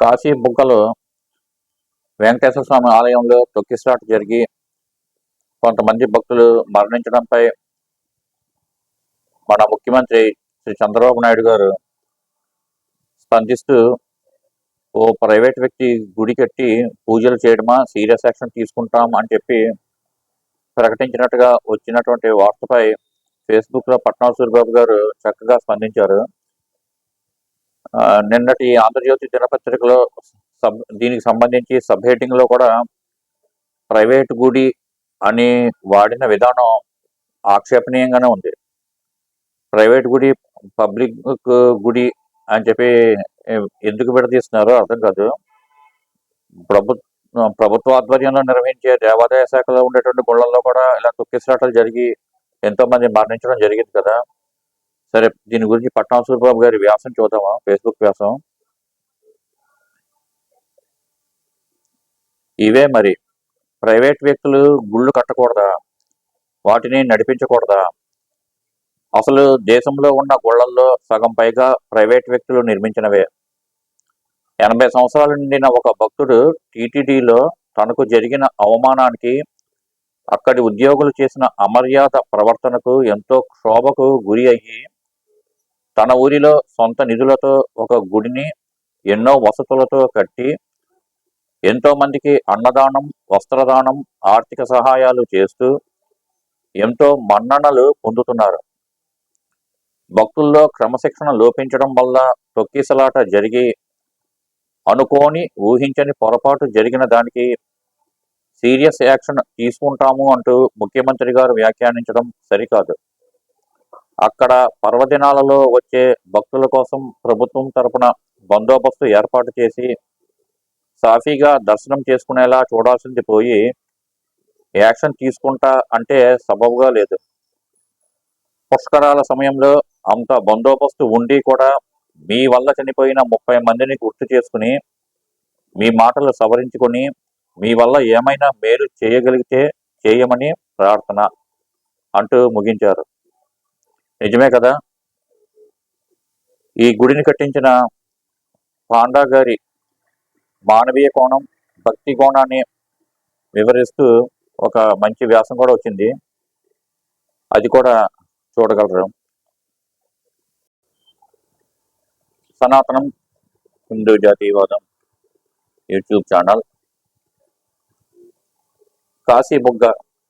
కాశీ బుగ్గలు వెంకటేశ్వర స్వామి ఆలయంలో తొక్కిసలాట జరిగి కొంతమంది భక్తులు మరణించడంపై మన ముఖ్యమంత్రి శ్రీ చంద్రబాబు నాయుడు గారు స్పందిస్తూ ఓ ప్రైవేట్ వ్యక్తి గుడి కట్టి పూజలు చేయడమా సీరియస్ యాక్షన్ తీసుకుంటాం అని చెప్పి ప్రకటించినట్టుగా వచ్చినటువంటి వార్తపై ఫేస్బుక్లో పట్నా సూరిబాబు గారు చక్కగా స్పందించారు. నిన్నటి ఆంధ్రజ్యోతి దినపత్రికలో సబ్ దీనికి సంబంధించి సబ్ హెడ్డింగ్లో కూడా ప్రైవేట్ గుడి అని వాడిన విధానం ఆక్షేపణీయంగానే ఉంది. ప్రైవేట్ గుడి పబ్లిక్ గుడి అని చెప్పి ఎందుకు విడదీస్తున్నారో అర్థం కాదు. ప్రభు ప్రభుత్వ ఆధ్వర్యంలో నిర్వహించే దేవాదాయ శాఖలో ఉండేటువంటి గుళ్ళల్లో కూడా ఇలా తొక్కిసలాటలు జరిగి ఎంతో మంది మరణించడం జరిగింది కదా. సరే దీని గురించి పట్నం గారి వ్యాసం చూద్దామా? ఫేస్బుక్ వ్యాసం. ఇవే మరి. ప్రైవేట్ వ్యక్తులు గుళ్ళు కట్టకూడదా? వాటిని నడిపించకూడదా? అసలు దేశంలో ఉన్న గుళ్ళల్లో సగం పైగా ప్రైవేట్ వ్యక్తులు నిర్మించినవే. ఎనభై సంవత్సరాలు నిండిన ఒక భక్తుడు టీటీడీలో తనకు జరిగిన అవమానానికి అక్కడి ఉద్యోగులు చేసిన అమర్యాద ప్రవర్తనకు ఎంతో క్షోభకు గురి అయ్యి తన ఊరిలో సొంత నిధులతో ఒక గుడిని ఎన్నో వసతులతో కట్టి ఎంతో మందికి అన్నదానం వస్త్రదానం ఆర్థిక సహాయాలు చేస్తూ ఎంతో మన్ననలు పొందుతున్నారు. భక్తుల్లో క్రమశిక్షణ లోపించడం వల్ల తొక్కిసలాట జరిగి అనుకోని ఊహించని పొరపాటు జరిగిన దానికి సీరియస్ యాక్షన్ తీసుకుంటాము అంటూ ముఖ్యమంత్రి గారు వ్యాఖ్యానించడం సరికాదు. అక్కడ పర్వదినాలలో వచ్చే భక్తుల కోసం ప్రభుత్వం తరపున బందోబస్తు ఏర్పాటు చేసి సాఫీగా దర్శనం చేసుకునేలా చూడాల్సింది పోయి యాక్షన్ తీసుకుంటా అంటే సబబుగా లేదు. పుష్కరాల సమయంలో అంత బందోబస్తు ఉండి కూడా మీ వల్ల చనిపోయిన ముప్పై మందిని గుర్తు చేసుకుని మీ మాటలు సవరించుకొని మీ వల్ల ఏమైనా మేలు చేయగలిగితే చేయమని ప్రార్థన అంటూ ముగించారు. నిజమే కదా? ఈ గుడిని కట్టించిన పాండా గారి మానవీయ కోణం భక్తి కోణాన్ని వివరిస్తూ ఒక మంచి వ్యాసం కూడా వచ్చింది. అది కూడా చూడగలరు. సనాతనం హిందూ జాతీయవాదం యూట్యూబ్ ఛానల్. కాశీబుగ్గ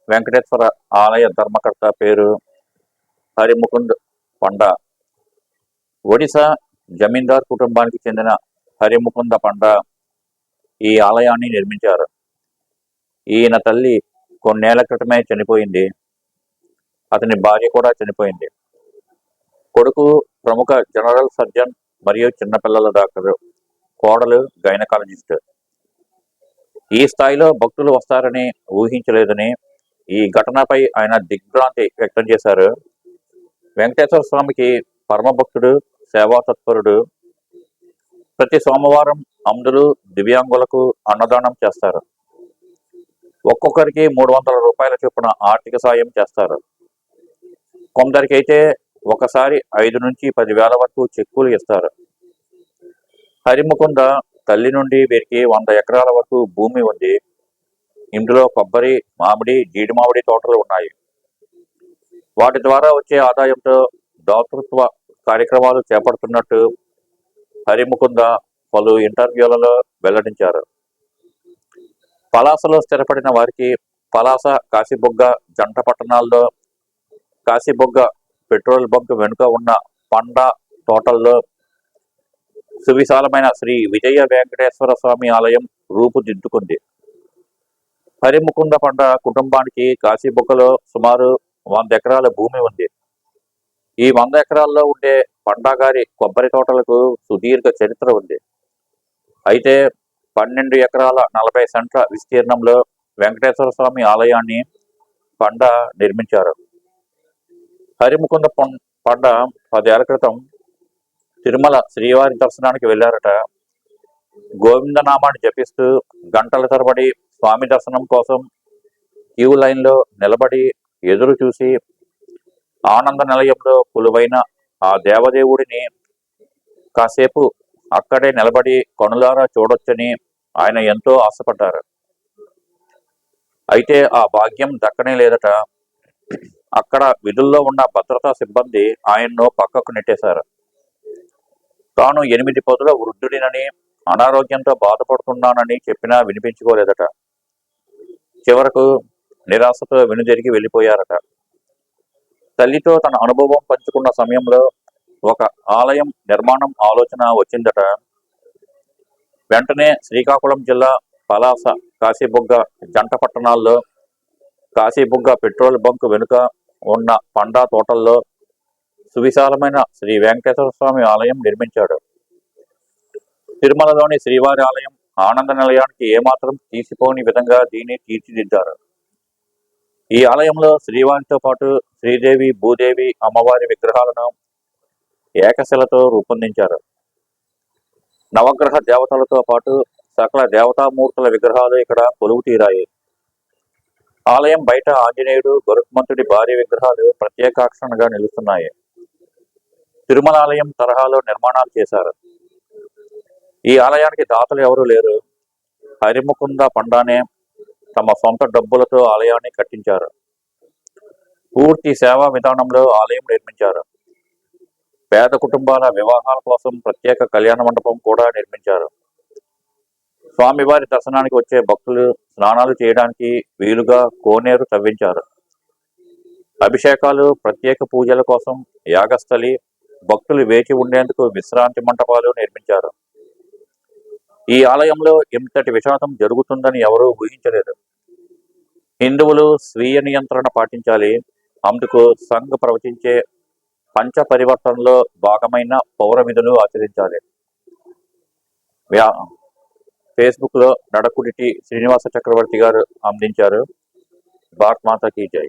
వెంకటేశ్వర ఆలయ ధర్మకర్త పేరు హరిముకుంద్ పండ. ఒడిశా జమీందార్ కుటుంబానికి చెందిన హరిముకుంద పండ ఈ ఆలయాన్ని నిర్మించారు. ఈయన తల్లి కొన్నేళ్ళ క్రితమే చనిపోయింది. అతని భార్య కూడా చనిపోయింది. కొడుకు ప్రముఖ జనరల్ సర్జన్ మరియు చిన్నపిల్లల డాక్టర్ కోడలు గైనకాలజిస్ట్. ఈ స్థాయిలో భక్తులు వస్తారని ఊహించలేదని ఈ ఘటనపై ఆయన దిగ్భ్రాంతి వ్యక్తం చేశారు. వెంకటేశ్వర స్వామికి పరమభక్తుడు సేవాతత్పరుడు సేవా తత్పరుడు. ప్రతి సోమవారం అంధులు దివ్యాంగులకు అన్నదానం చేస్తారు. ఒక్కొక్కరికి మూడు వందల రూపాయల చొప్పున ఆర్థిక సాయం చేస్తారు. కొందరికైతే ఒకసారి ఐదు నుంచి పదివేల వరకు చెక్కులు ఇస్తారు. హరిముకుంద తల్లి నుండి వీరికి వంద ఎకరాల వరకు భూమి ఉంది. ఇందులో కొబ్బరి మామిడి జీడి మామిడి తోటలు ఉన్నాయి. వాటి ద్వారా వచ్చే ఆదాయంతో దాతృత్వ కార్యక్రమాలు చేపడుతున్నట్టు హరిముకుంద పలు ఇంటర్వ్యూలలో వెల్లడించారు. పలాసలో స్థిరపడిన వారికి పలాస కాశీబొగ్గ జంట పట్టణాల్లో కాశీబొగ్గ పెట్రోల్ బంక్ వెనుక ఉన్న పండ తోటల్లో సువిశాలమైన శ్రీ విజయ వెంకటేశ్వర స్వామి ఆలయం రూపుదిద్దుకుంది. హరిముకుంద పండ కుటుంబానికి కాశీబొగ్గలో సుమారు వంద ఎకరాల భూమి ఉంది. ఈ వంద ఎకరాల్లో ఉండే పండాగారి కొబ్బరి తోటలకు సుదీర్ఘ చరిత్ర ఉంది. అయితే పన్నెండు ఎకరాల నలభై సెంట్ల విస్తీర్ణంలో వెంకటేశ్వర స్వామి ఆలయాన్ని పండ నిర్మించారు. హరిముకుంద పండ పదేళ్ళ క్రితం తిరుమల శ్రీవారి దర్శనానికి వెళ్ళారట. గోవిందనామాన్ని జపిస్తూ గంటల తరబడి స్వామి దర్శనం కోసం క్యూ లైన్లో నిలబడి ఎదురు చూసి ఆనంద నిలయంలో కొలువైన ఆ దేవదేవుడిని కాసేపు అక్కడే నిలబడి కనులారా చూడొచ్చని ఆయన ఎంతో ఆశపడ్డారు. అయితే ఆ భాగ్యం దక్కనే లేదట. అక్కడ విధుల్లో ఉన్న భద్రతా సిబ్బంది ఆయన్ను పక్కకు నెట్టేశారు. తాను ఎనిమిది పదుల వృద్ధుడినని అనారోగ్యంతో బాధపడుతున్నానని చెప్పినా వినిపించుకోలేదట. చివరకు నిరాశతో వెనుజరిగి వెళ్ళిపోయారట. తల్లితో తన అనుభవం పంచుకున్న సమయంలో ఒక ఆలయం నిర్మాణం ఆలోచన వచ్చిందట. వెంటనే శ్రీకాకుళం జిల్లా పలాస కాశీబుగ్గ జంట పట్టణాల్లో కాశీబుగ్గ పెట్రోల్ బంక్ వెనుక ఉన్న పండా తోటల్లో సువిశాలమైన శ్రీ వెంకటేశ్వర స్వామి ఆలయం నిర్మించాడు. తిరుమలలోని శ్రీవారి ఆలయం ఆనంద నిలయానికి ఏమాత్రం తీసిపోని విధంగా దీన్ని తీర్చిదిద్దారు. ఈ ఆలయంలో శ్రీవారితో పాటు శ్రీదేవి భూదేవి అమ్మవారి విగ్రహాలను ఏకశిలతో రూపొందించారు. నవగ్రహ దేవతలతో పాటు సకల దేవతామూర్తుల విగ్రహాలు ఇక్కడ కొలువు తీరాయి ఆలయం బయట ఆంజనేయుడు గరుత్మంతుడి భారీ విగ్రహాలు ప్రత్యేకాకర్షణగా నిలుస్తున్నాయి. తిరుమల ఆలయం తరహాలో నిర్మాణాలు చేశారు. ఈ ఆలయానికి దాతలు ఎవరూ లేరు. హరిముకుంద పండానే తమ సొంత డబ్బులతో ఆలయాన్ని కట్టించారు. పూర్తి సేవా విధానంలో ఆలయం నిర్మించారు. పేద కుటుంబాల వివాహాల కోసం ప్రత్యేక కళ్యాణ మండపం కూడా నిర్మించారు. స్వామివారి దర్శనానికి వచ్చే భక్తులు స్నానాలు చేయడానికి వీలుగా కోనేరు తవ్వించారు. అభిషేకాలు ప్రత్యేక పూజల కోసం యాగస్థలి భక్తులు వేచి ఉండేందుకు విశ్రాంతి మంటపాలు నిర్మించారు. ఈ ఆలయంలో ఇంతటి విషాదం జరుగుతుందని ఎవరూ ఊహించలేదు. హిందువులు స్వీయ నియంత్రణ పాటించాలి. అందుకు సంఘ్ ప్రవచించే పంచ పరివర్తనలో భాగమైన పౌర విధులు ఆచరించాలి. వ్యా ఫేస్బుక్లో నడకుడిటి శ్రీనివాస చక్రవర్తి గారు అందించారు. భారత్ మాత కీ జై.